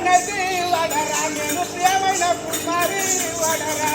నది వడరా నేను ప్రియమైన కుమారి వడరా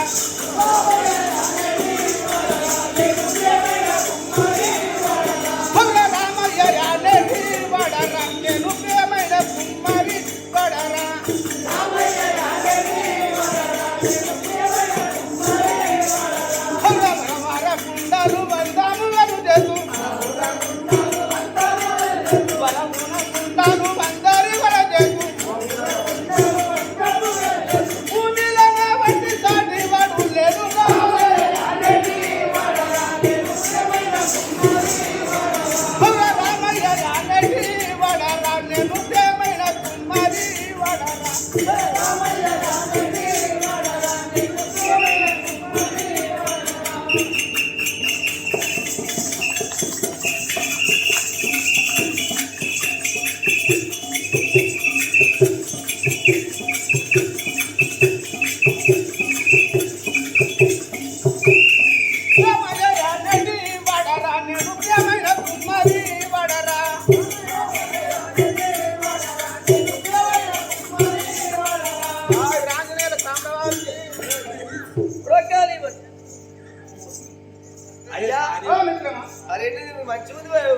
అరే నువ్వు మంచి ఉంది బాబు.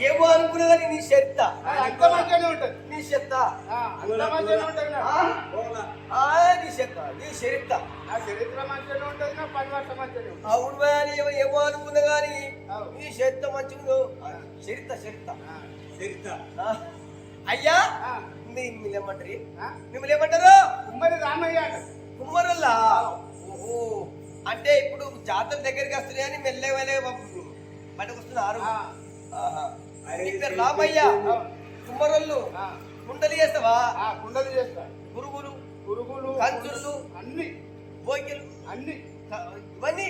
ఏమో అనుకున్నా కానీ నీ చెత్త. అంత మంచిగానే ఉంటది. నీ చెత్త. అంత మంచిగానే ఉంటది నా. చెత్త. నీ చరిత్ర. ఆ చరిత్ర మంచిగానే ఉంటది నా పని వర్షం మంచిగానే ఉంటది. అవును బా అని ఏమో ఏమో అనుకున్నా కానీ. నీ చెత్త మంచిగా చరిత్ర చరిత్ర. ఆ, ఆ. అయ్యా మిమ్మల్ని ఏమంటారు? మిమ్మల్ని ఏమంటారు? ఉమ్మడి రామయ్య కుమ్మరుల్లా? ఓహో. అంటే ఇప్పుడు జాతర దగ్గరికి వస్తున్నాయని మెల్లె మెల్లె బయటకు వస్తున్నారు. పేరు రామయ్య. కుమ్మరోళ్ళు కుండలు చేస్తావా? ఆ, కుండలు చేస్తారు గురుగులు పురుగులు కంచులు. అన్ని. బోకిలు అన్ని. ఇవన్నీ?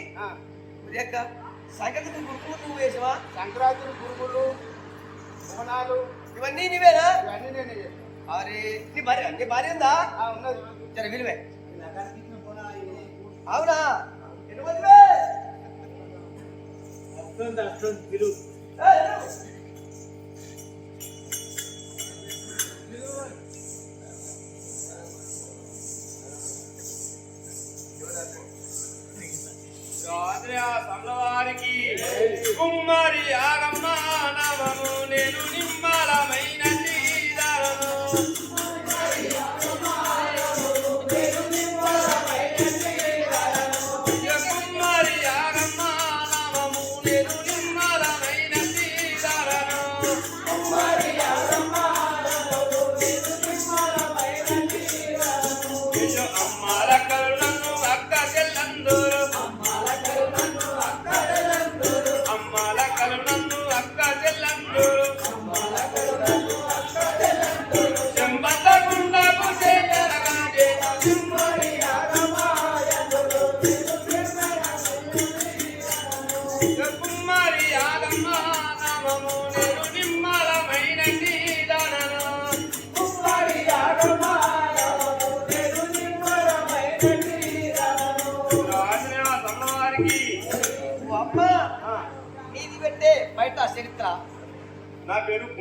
యొక్క సంగతికి గురుగులు నువ్వు వేసావా? సంక్రాంతి పురుగులు బోనాలు. ఇవన్నీ నీవేనా? ఇవన్నీ నేనే అరే నీ భార్య నీ భార్య ఉందా? ఉన్నది జర విలువే. అవునా? ఎన్ని మందివే? ఏయ్, ఎల్లు. కుమ్మరి ఆగమ్మ నవము నేను నిమ్మలమై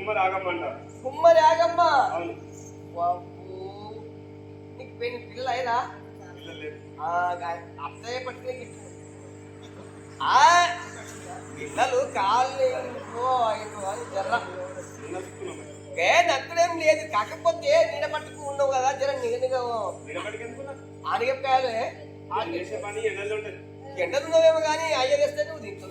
కుమ్మరి ఆగమ్మ అంటారు కుమ్మరి ఆగమ్మ అవును. నీకు పెళ్ళి పిల్ల అయినా. అత్తయ్య. ఆ పిల్లలు కాళ్ళు జర్ర. ఏ నక్కుడేం లేదు. కాకపోతే నీడ పట్టుకు ఉన్నావు కదా జర నిగనిగా పని ఎండలో ఉంటుంది. ఎండలున్నవేమో కానీ అయ్యేస్తే నువ్వు దీంట్లో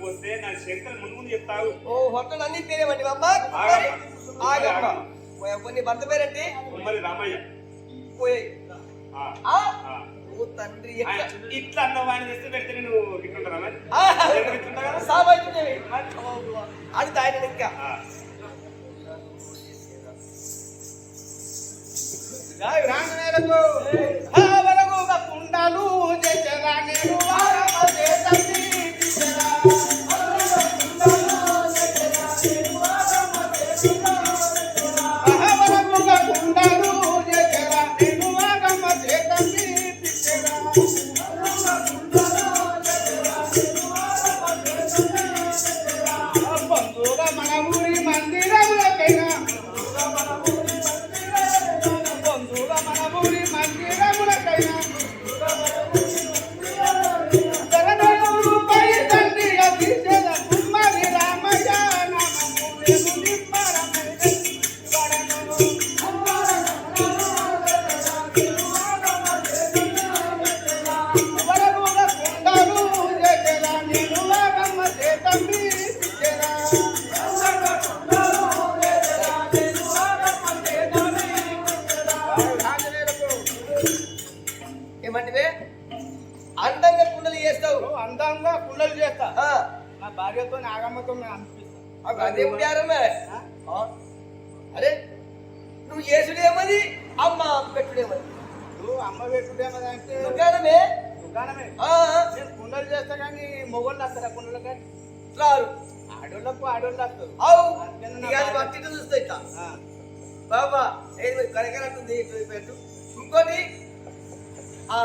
పోస్తే నా శంకర్ ముందు ముందు చెప్తావు ఓ హోటల్ అన్ని కొన్ని భర్త పేరేంటి? కుమ్మరి రామయ్య. పోయి. తండ్రి ఇట్లా అన్న పెడితే నేను మరి? ఇంకా. రాంజనేయులకు నామము లేదు కుండలు చేస్తా కానీ మొగోళ్ళు వస్తారా కుండలు కానీ రారు. ఆడోళ్ళకు ఆడోళ్ళు వస్తారు. అవు. మట్టితో చూస్తా ఇట్లా. బాబా ఏది కరకరంటుంది ఇటు పెట్టు. ఇంకోటి ఆ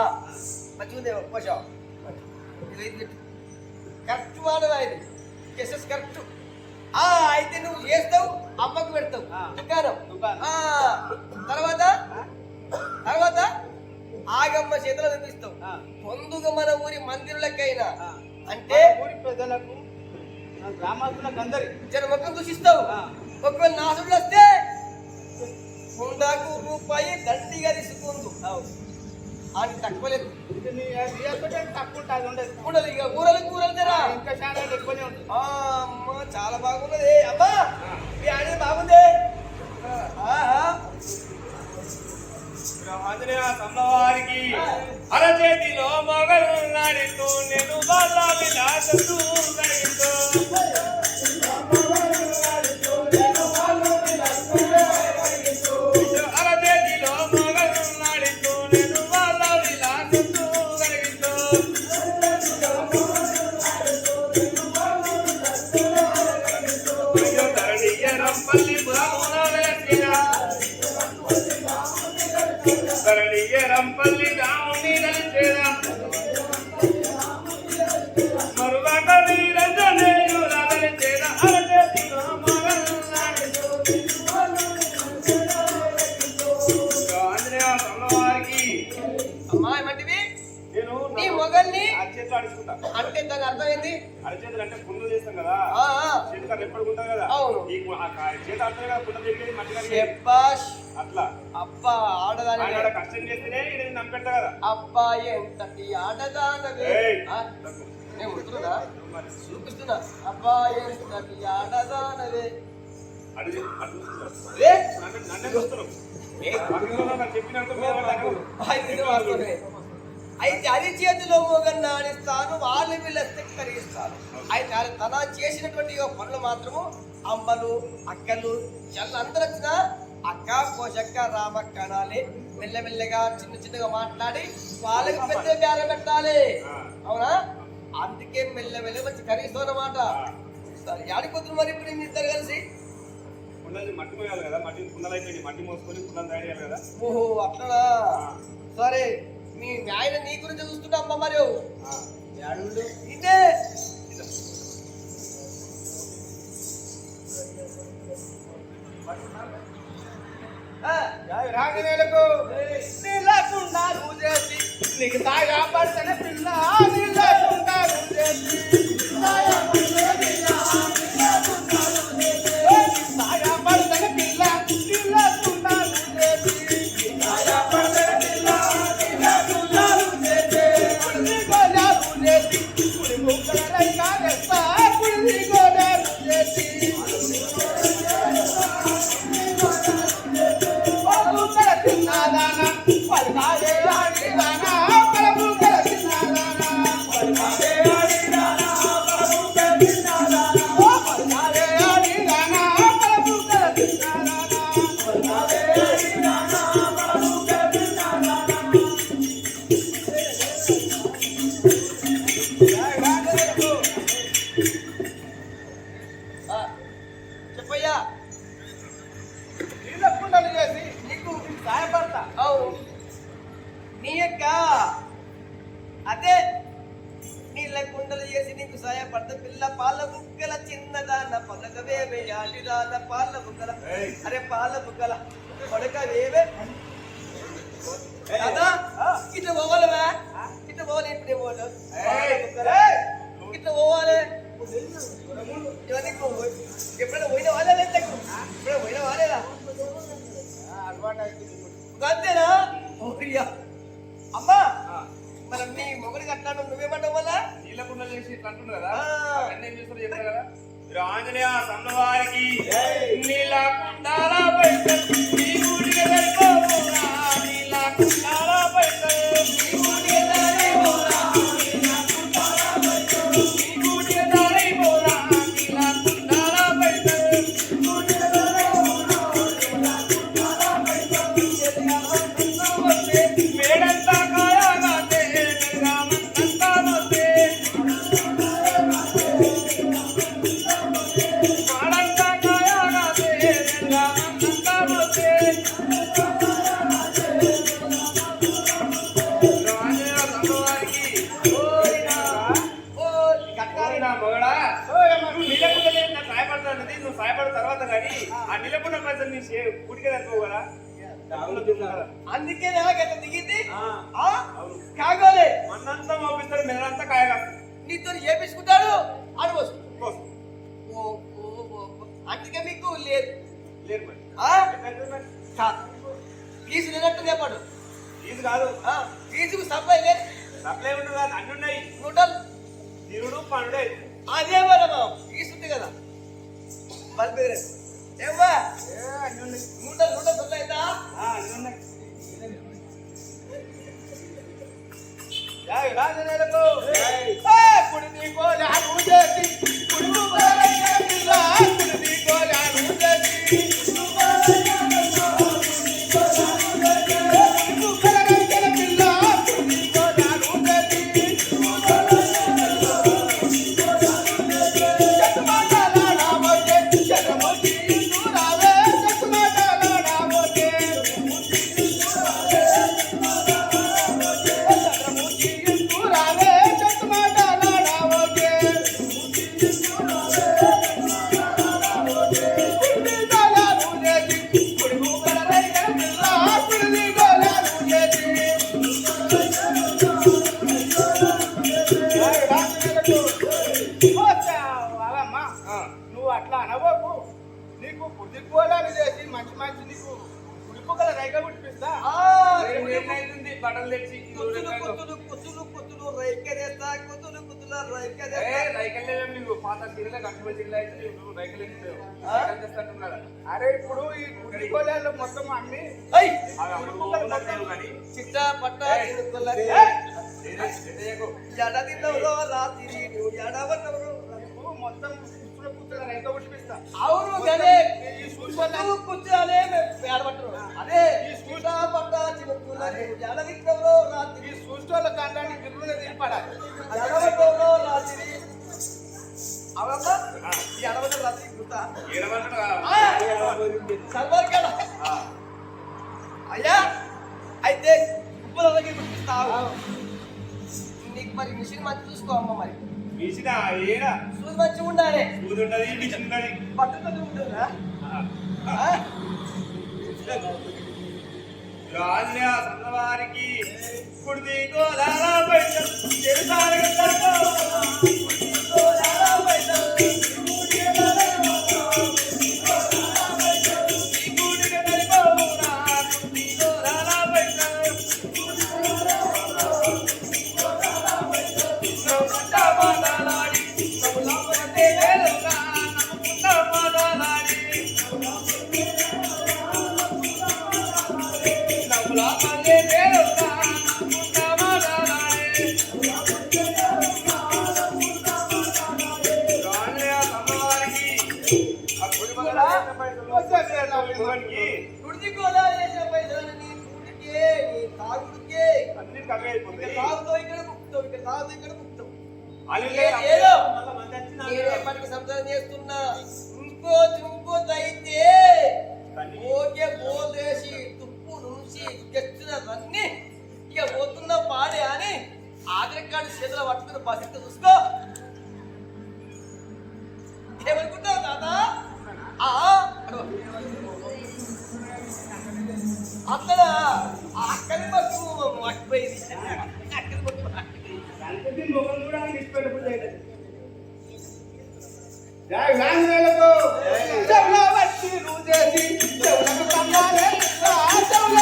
మంచిగా ఉంది పోషా కరెక్ట్ వాడదా ఇది కేసెస్ కరెక్ట్. ఆ అయితే నువ్వు చేస్తావు అమ్మకు పెడతావు. దుకాణం. తర్వాత? తర్వాత? ఆగమ్మ చేతిలో చూపిస్తావు పొందుగా మన ఊరి మందిరులకైనా. అంటే ఊరి పెద్దలకు మన గ్రామస్తులకు అందరి. జన ముఖం దూషిస్తావు. ఒకవేళ నాసుడు వస్తే ఉండాకు రూపాయి దండిగా తీసుకుందు అని తక్కువ లేదు ఇది నీ రియల్తో తక్కువ ఉంటుంది ఉండదు. ఇక కూరలు కూరలు తెరా. ఇంకా చాలా ఎక్కువనే ఉంటుంది. ఆ, అమ్మ చాలా బాగున్నది. అమ్మా మీ ఆయన బాగుంది. ఆహా. ఆంజనేయ సమ్మవారికి అరచేతిలో మొగలు నాడితో నేను బాల విలాసతూ గడితో అరచేతిలో అబ్బా ఆడదాని కష్టం చేస్తేనే ఇది నమ్మెట్ట కదా. అబ్బా ఎంతటి ఆడదానవే. నేను ఉంటున్నా చూపిస్తున్నా. అబ్బా ఎంతటి ఆడదానవే. అయితే అది చేతిలో మోగన్న ఆడిస్తాను వాళ్ళు వీళ్ళస్తే కరిగిస్తాను అయితే తన చేసినటువంటి పనులు మాత్రము అమ్మలు అక్కలు చెల్ల అందరూ వచ్చిన అక్క పోషక్క రామక్క అనాలి. మెల్లమెల్లగా చిన్న చిన్నగా మాట్లాడి వాళ్ళకి పెద్ద బేరం పెట్టాలి. అవునా? అందుకే మెల్లమెల్లగా వచ్చి కరిగిస్తాం అన్నమాట. సరే ఆడిపోతున్నారు మరి ఇప్పుడు ఇద్దరు కలిసి? కుండలు మట్టి మోయాలి కదా మట్టి కుండలు అయిపోయింది మట్టి మోసుకొని కుండలు తయారు చేయాలి కదా. ఓహో అట్లా సరే మీ ఆయన నీ గురించి చూస్తున్నా అమ్మ మరి. ఇదే. ఆ, రాజనేలకు నీళ్ళకుండా నువ్వు చేసి నీకు తాగా పడితేన పిల్ల నీళ్ళ కుండలు చేసి నీకు సహాయపడతా పిల్ల పాల బుగ్గల చిన్నదాన పలకవేమే యాటిదాన పాల బుగ్గల. అరే పాల బుగ్గల పడకవేమే దాదా ఇట్లా పోవాలవా ఇట్లా పోవాలి ఇప్పుడే పోవాలి. ఏయ్. ఇట్లా పోవాలి. ఇవన్నీ పో- ఎప్పుడైనా పోయిన వాళ్ళే ఎప్పుడైనా పోయిన వాళ్ళేరా అంతేనా? అమ్మా మరి నీ మొగడికి అట్లాను నువ్వేమంటావు వల్ల నీళ్ళకుండా చేసి ఇట్లా అంటున్నారు కదా. అవన్నీ ఏం చేస్తారు కదా? మీరు ఆంజనేయ సన్నవారికి నువ్వు సాయపడిన తర్వాత కానీ ఆ నిలబడిన పైసలు నీ గుడికి కదా అందుకే నాకైతే దిగింది? ఆ. ఆ? కాగోలే. మన్నంతా మోపిస్తారు మెదడంతా కాయగాస్తారు నీతో ఓ ఓ. అందుకే మీకు లేదు. లేదు మరి. మరి? ఫీజు లేనట్టు చెప్పాడు ఇది కాదు. ఆ, ఫీజుకు సప్లై లేదు. సప్లై ఉండదు కాదు అన్ని ఉన్నాయి. నూటల్ తిరుడు పనుడే అదే మనం ఫీజు ఉంది కదా. బల్బేరే ఏమ్మా అన్ని ఉన్నాయి నూటల్ నూటల్ సప్లై అయిందా ఆ, అన్ని ఉన్నాయి జై రాజనేలకు ఏయ్. ఏ కుడి నీకో నీకు కోలాలు చేసి మంచి మంచి నీకు రెండు ఏళ్ళు అవుతుంది బట్టలు తెచ్చి ఈ కుతులు ఊరిలో. కుతులు కుతులు కుతులు రైకెదేస్తా కుతులు కుతుల ఏ, రైకెదేస్తా రైకలు లేవు నీకు పాత చీరలే కట్టుబడి చీరలు అయితే నువ్వు రైకలు ఎత్తుతావు. ఆ? రైకలు తెస్తాంటున్నాడు. అరే ఇప్పుడు ఈ గుడి కోలాలు మొత్తం కానీ. చిట్ట పట్ట. ఎడ తిన్నవరో రాత్రి నువ్వు నీకు మొత్తం కుత్తు కుత్తులనే ఏడబట్టరు అదే. పట్ట చినుకుల ఎడ తిన్నవరో రాత్రి. సూచనల కాండానికి రాత్రి. ఈ రాత్రి గుర్తా. సల్వార్ కదా ఆ. అయ్యా అయితే కుప్పలకి గుర్తిస్తావు. నీకు మరి మిషన్ మంచి చూసుకో అమ్మ మరి. మిషన్? ఏడ? చూసి మంచిగా ఉండాలి సూది ఉన్నది మిషన్ ఉన్నది పట్టుకొని ఉంటుందా ఆ. సన్నవారికి కుడిది ఏదో చెవుల వచ్చి రుజేసి చెవులకు కమ్మాలే రా చెవుల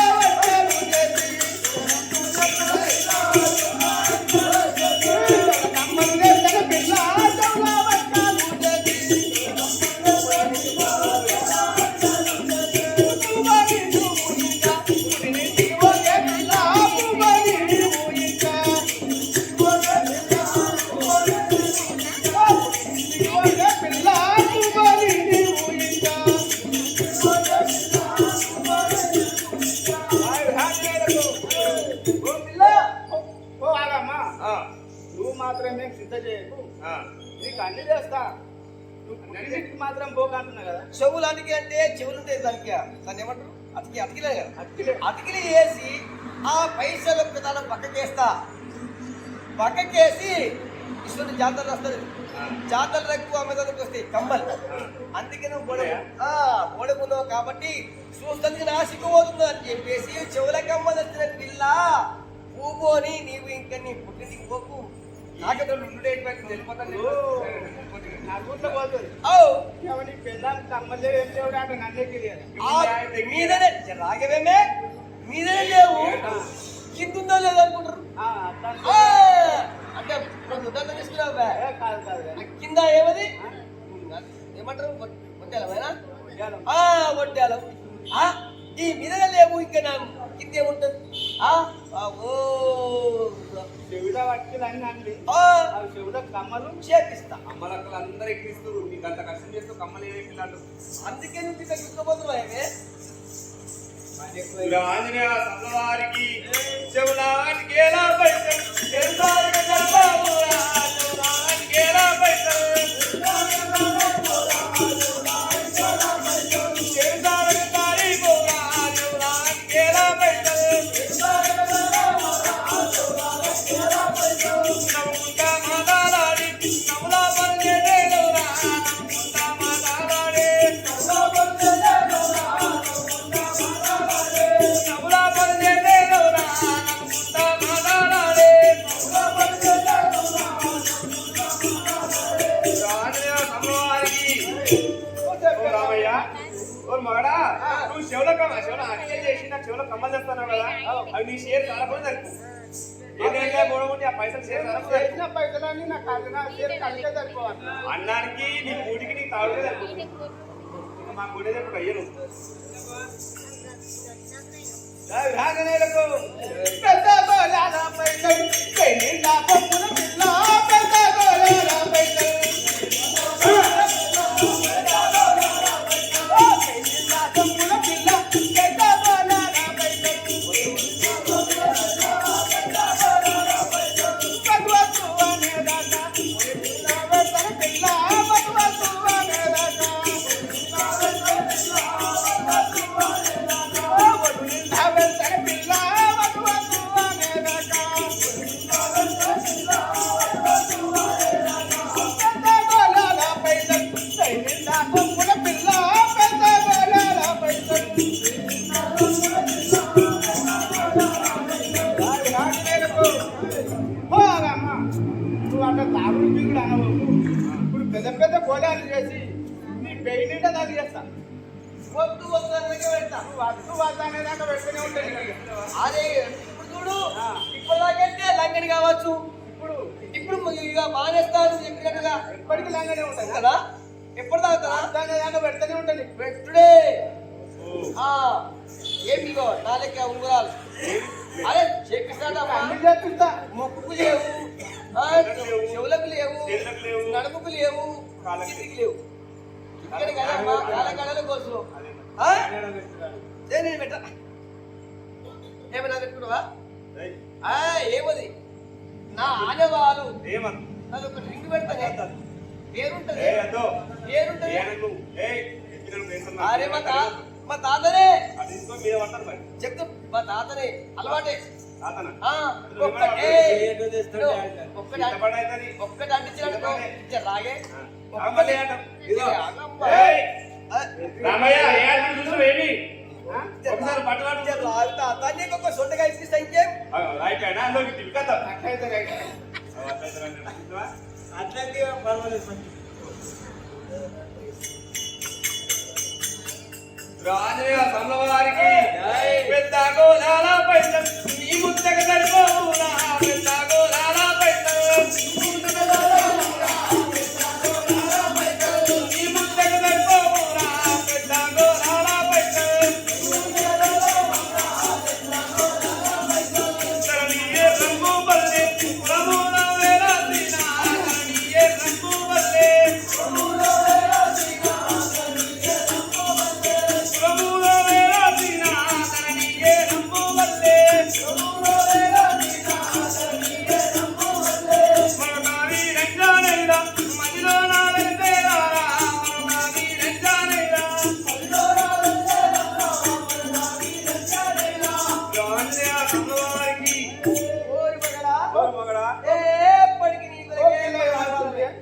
చేయకు. నీకు అన్ని చేస్తా. నువ్వు మాత్రం కదా. చెవులు అతికి అంటే చెవులు ఉంటాయి దానికి. దాన్ని ఏమంటారు? అతికి అతికిలే కదా. అతికిలే. అతికిలి వేసి ఆ పైసలు ఒక్కదాని పక్కకేస్తా పక్కకేసి ఇటువంటి జాతరలు వస్తుంది జాతరలు ఎక్కువ అమ్మదానికి వస్తాయి కమ్మలు అందుకే నువ్వు గొడవ గొడవలో కాబట్టి చూస్తుంది నాసిపోతుంది అని చెప్పేసి చెవుల కమ్మలు వచ్చిన పిల్ల. పూబోని నీవు ఇంకా నీ పుట్టింటికి పోకు. రాగవేమే మీదనే లేవు. కిందుందో లేదో అనుకుంటారు. ఆ, అట్లా ఆ, అంటే ముద్దంతా తీసుకున్నావు కాదు ఏమది? ఏమంటారు? వడ్డాలమేనా వడ్డాలం ఆ ఈ మీదనే లేవు ఇంకా నా కింద ఏముంటది ఓ చెవిడ వట్టిలు అన్ని అండి ఆ, అవి చెవిడ కమ్మలు చేపిస్తా. అమ్మలక్కలు అందరూ ఎక్కిస్తారు నీకు అంత కష్టం చేస్తూ కమ్మలు ఏమి పిల్లలు అందుకే నువ్వు ఇక్కడ చూసుకోబోతున్నావు ఏమే? ఆంజనేయ సన్నవారికి చెవులానికి ఎలా పైసలు పైసలు పైసలన్నీ నాకు చేతి కలిగే సరిపోవాలి. అన్నానికి నీ కూటికి నీ తాగుడే సరిపోతుంది ఇంకా మా గుడి దగ్గర అయ్యను వ్యాంజనేయులకు పెద్ద గోళాల పైసలు పెళ్ళిళ్ళ పప్పుల ఇప్పటికీ లాగానే ఉంటుంది కదా? ఎప్పుడు తాగుతారా? దాకా పెడుతూనే ఉంటుంది. పెట్టుడే ఆ. ఏం ఇగో నా లెక్క ఉంగరాలు. అరే చెప్పిస్తాడమ్మా. చేపిస్తా ముక్కుకు లేవు. చెవులకు లేవు. నడుముకు లేవు. కిందికి లేవు. ఇక్కడ కదమ్మా కళ్ళలో కోసు ఆ? ఏ నేను పెట్ట? ఏమన్నా పెట్టుకున్నావా? ఏమది? నా ఆనవాలు. ఏమన్ నాకు ఒక రింగ్ పెడతానే పేరుంటది పేరుంటది మా తాత మా తాతనే చెప్తా మా తాతనే? అలవాటే ఒక్కటే. ఒక్కటి అంటించాడు రాగే. ఒకసారి పట్టుబడి లాగుతా ఒక సొంతగా ఇస్తే ఇంకేం? రైట్ అయినా అట్లాగే పర్వాలేదు మంచి రాజయ సన్నవారికి పెద్ద గోళాలపై నీ ముద్దకు సరిపోవునా